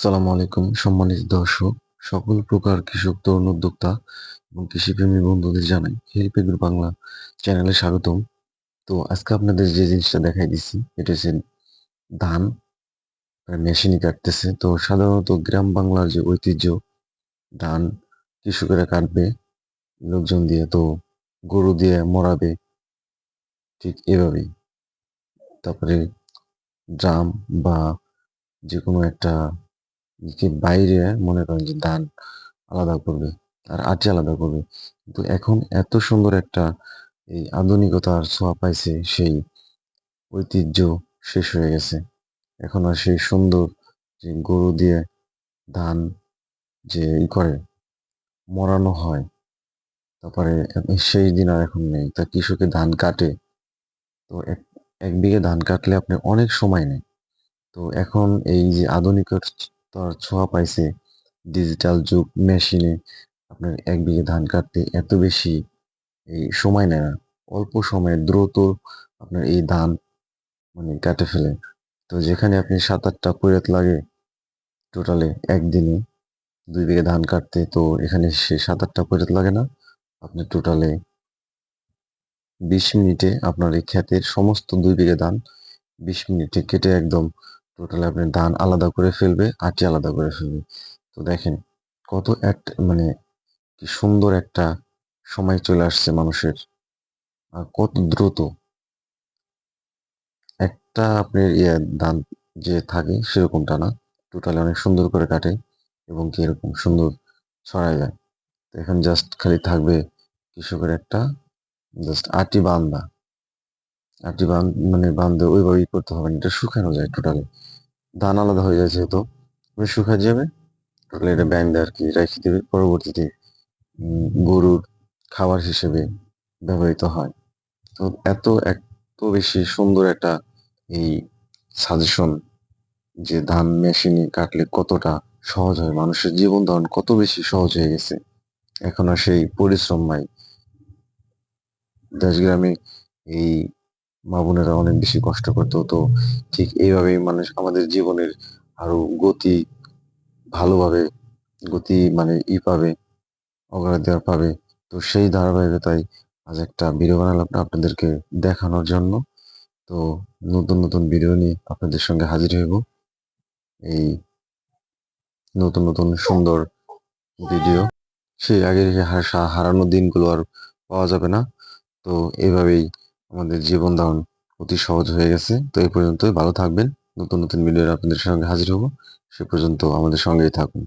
সালামু আলাইকুম, সম্মানিত দর্শক, সকল প্রকার কৃষক, তরুণ উদ্যোক্তা এবং কৃষিপ্রেমী বন্ধুদের জানাই হেল্প এগ্রো বাংলা চ্যানেলে স্বাগতম। তো আজকে আপনাদের যে জিনিসটা দেখাই দিছি, এটা হচ্ছে ধান মেশিনে কাটতেছে। তো সাধারণত গ্রাম বাংলার যে ঐতিহ্য, ধান কৃষকেরা কাটবে, লোকজন দিয়ে, তো গরু দিয়ে মরাবে, ঠিক এভাবেই। তারপরে ড্রাম বা যে কোনো একটা যে বাইরে মনে করেন যে ধান আলাদা করবে আর আটি আলাদা করবে। কিন্তু এখন এত সুন্দর একটা এই আধুনিকতার ছোঁয়া পাইছে, সেই ঐতিহ্য শেষ হয়ে গেছে। এখন আর সেই সুন্দর যে গরু দিয়ে ধান যে ই করে, মরানো হয়, তারপরে সেই দিন আর এখন নেই। তা কৃষকে ধান কাটে, তো এক এক বিঘে ধান কাটলে আপনি অনেক সময় নেয় তো এখন এই যে আধুনিকতার ছোঁয়া পাইছে। ডিজিটাল যুগ মেশিনে আপনার এক বিঘে ধান কাটতে এত বেশি এই সময় নেয় না। অল্প সময়ে দ্রুত আপনার এই ধান মানে কাটে ফেলে। তো যেখানে আপনি সাত আটটা পৈরাত লাগে টোটালে একদিনে দুই বিঘে ধান কাটতে, তো এখানে সে সাত আটটা পৈরাত লাগে না। আপনি টোটালে বিশ মিনিটে আপনার এই ক্ষেতের সমস্ত দুই বিঘে ধান বিশ মিনিটে কেটে একদম টোটাল আপনি ধান আলাদা করে ফেলবে, আটি আলাদা করে ফেলবে। তো দেখেন, কত এক মানে কি সুন্দর একটা সময় চলে আসছে মানুষের। আর কত দ্রুত। একটা আপনার ইয়ে ধান যে থাকে সেরকমটা না। টোটালি অনেক সুন্দর করে কাটে এবং কি এরকম সুন্দর ছড়ায় যায়। তো এখন জাস্ট খালি থাকবে কৃষকের একটা জাস্ট আটি বান্ধা আটি বান মানে বান্ধে ওইভাবেই করতে হবে না, এটা শুকানো যায় টোটালি ধান আলাদা হয়ে যায় যেহেতু শুকায় যাবে টোটালি এটা ব্যান্ডে আর কি রেখে দেবে। পরবর্তীতে গরুর খাবার হিসেবে ব্যবহৃত হয়। তো এত এত বেশি সুন্দর একটা এই সাজেশন যে ধান মেশিনে কাটলে কতটা সহজ হয়, মানুষের জীবন ধারণ কত বেশি সহজ হয়ে গেছে। এখন আর সেই পরিশ্রম নাই। দেশগ্রামে এই মা বোনেরা অনেক বেশি কষ্ট করতো। তো ঠিক এইভাবেই মানুষ আমাদের জীবনের আরও গতি ভালোভাবে, গতি মানে ই পাবে, অগ্রাধিকার পাবে। তো সেই ধারাবাহিকতায় আজ একটা ভিডিও বানালাম আপনাদেরকে দেখানোর জন্য। তো নতুন নতুন ভিডিও নিয়ে আপনাদের সঙ্গে হাজির হইব। এই নতুন নতুন সুন্দর ভিডিও সেই আগের হারানো দিনগুলো আর পাওয়া যাবে না। তো এইভাবেই আমাদের জীবন ধারণ অতি সহজ হয়ে গেছে। তো এই পর্যন্তই। ভালো থাকবেন। নতুন নতুন ভিডিও আপনাদের সঙ্গে হাজির হব। সে পর্যন্ত আমাদের সঙ্গেই থাকুন।